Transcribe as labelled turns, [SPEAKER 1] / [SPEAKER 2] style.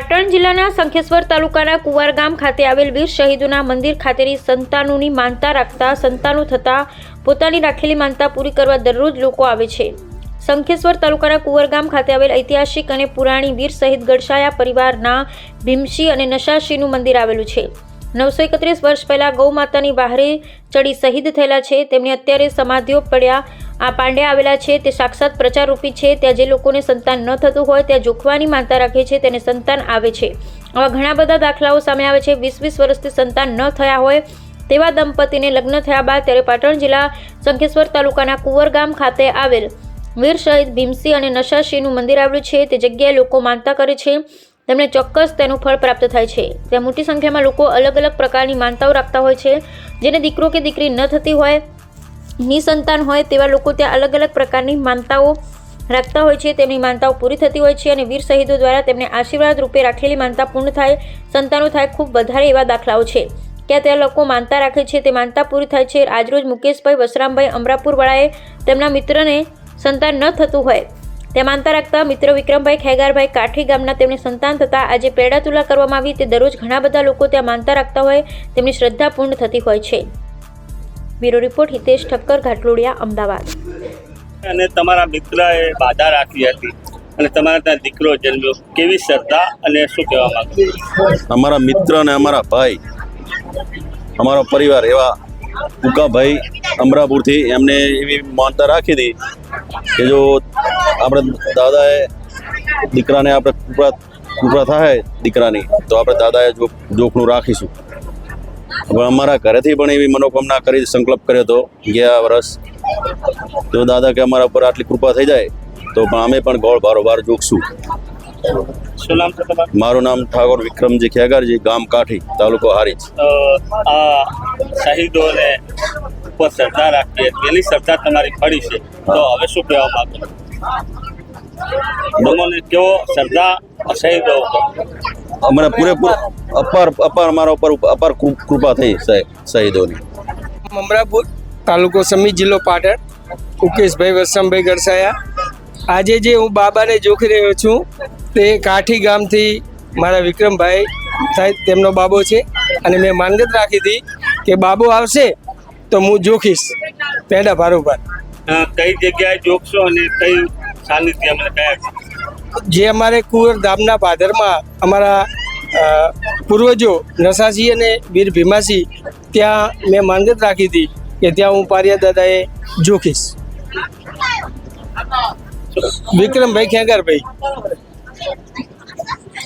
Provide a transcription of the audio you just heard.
[SPEAKER 1] પાટણ જિલ્લાના શંખેશ્વર તાલુકાના કુવાર ગામ ખાતે આવેલ વીર શહીદોના મંદિર ખાતેની સંતાનોની માનતા રાખતા, સંતાનો થતા પોતાની રાખેલી માનતા પૂરી કરવા દરરોજ લોકો આવે છે. શંખેશ્વર તાલુકાના કુંવર ગામ ખાતે આવેલ ઐતિહાસિક અને પુરાણી વીર શહીદ ગડસાયા પરિવારના ભીમશી અને નશાશીનું મંદિર આવેલું છે. નવસો એકત્રીસ વર્ષ પહેલાં ગૌ માતાની બહારે ચડી શહીદ થયેલા છે. તેમની અત્યારે સમાધિઓ પડ્યા આ પાંડ્યા આવેલા છે, તે સાક્ષાત પ્રચારરૂપી છે, ત્યાં જે લોકોને સંતાન ન થતું હોય, ત્યાં જોખવાની માનતા રાખે છે, તેને સંતાન આવે છે. આવા ઘણા બધા દાખલાઓ સામે આવે છે. વીસ વીસ વર્ષથી સંતાન ન થયા હોય તેવા દંપતીને લગ્ન થયા બાદ ત્યારે પાટણ જિલ્લા શંખેશ્વર તાલુકાના કુંવરગામ ખાતે આવેલ વીર શહીદ ભીમસિંહ અને નશાશીનું મંદિર આવેલું છે. તે જગ્યાએ લોકો માનતા કરે છે. તેમને ચોક્કસ તેનું ફળ પ્રાપ્ત થાય છે. ત્યાં મોટી સંખ્યામાં લોકો અલગ અલગ પ્રકારની માનતાઓ રાખતા હોય છે. જેને દીકરો કે દીકરી ન થતી હોય નિસંતાન હોય તેવા લોકો ત્યાં અલગ અલગ પ્રકારની માનતાઓ રાખતા હોય છે. તેમની માનતાઓ પૂરી થતી હોય છે અને વીર શહીદો દ્વારા તેમને આશીર્વાદ રૂપે રાખેલી માનતા પૂર્ણ થાય, સંતાનો થાય ખૂબ વધારે એવા દાખલાઓ છે. ક્યાં ત્યાં લોકો માનતા રાખે છે તે માનતા પૂરી થાય છે. આજરોજ મુકેશભાઈ, વસરામભાઈ, અમરાપુરવાળાએ તેમના મિત્રને સંતાન ન થતું હોય તે માનતા રાખતા મિત્ર વિક્રમભાઈ, ખેગારભાઈ કાઠી ગામના તેમને સંતાન થતાં આજે પેડા તુલા કરવામાં આવી. તે દરરોજ ઘણા બધા લોકો ત્યાં માનતા રાખતા હોય, તેમની શ્રદ્ધા પૂર્ણ થતી હોય છે. Bureau report Hitesh Thakkar Ghatlodia Ahmedabad.
[SPEAKER 2] અને તમારા મિત્રએ બાધા રાખી હતી. અને તમારા ત્યાં દીકરો જન્મ્યો. કેવી શ્રદ્ધા અને શું કહેવા માંગુ
[SPEAKER 3] અમારા મિત્ર અને અમારા ભાઈ અમારો પરિવાર એવા ઉકાભાઈ અમરાપુરથી એમને એવી માનતા રાખી હતી કે જો આપણે દાદાએ દીકરાને આપણે કૃપા કૃપા થાય દીકરાની તો આપણે દાદાએ જો જોખનું રાખીશું. હવે અમારા ઘરેથી પણ એવી મનોકામના કરી સંકલ્પ કર્યો હતો ગયા વર્ષ જો દાદા કે અમારા ઉપર આટલી કૃપા થઈ જાય તો પણ અમે પણ ગોળ બારોબાર જોખશું મારું નામ ઠાકોર વિક્રમજી ખેગારજી ગામ કાઠી તાલુકો હારી
[SPEAKER 2] તો આ શહીદોને ઉપર શ્રદ્ધા રાખીએ પેલી શ્રદ્ધા તમારી ફળી છે. તો હવે શું કહેવા માંગો? તમને કેવો શ્રદ્ધા શહીદો ઉપર
[SPEAKER 3] અમારે પૂરેપૂર અપાર અપાર અમારા ઉપર અપાર કૃ- કૃપા થઈ સાહેબ શહીદોની
[SPEAKER 4] મમરાપુર તાલુકો સમી જિલ્લો પાટણ કુકેશભાઈ વસમભાઈ ગરસાયા. આજે જે હું બાબાને જોખી રહ્યો છું તે કાઠી ગામથી મારા વિક્રમભાઈ સાહેબ તેમનો બાબો છે. અને મેં માનગત રાખી હતી કે બાબો આવશે તો હું જોખીશ. પેડા ભારોભાર.
[SPEAKER 2] કઈ જગ્યાએ જોખશો અને કઈ સાનિધ્ય અમને કયા
[SPEAKER 4] જે. અમારે કુંવર ધામના પાદરમાં અમારા પૂર્વજો નસાસી અને વીર ભીમાસી ત્યાં મેં માનગત રાખી હતી કે ત્યાં હું પારિયા દાદાએ જોખીશ વિક્રમભાઈ ખેગારભાઈ.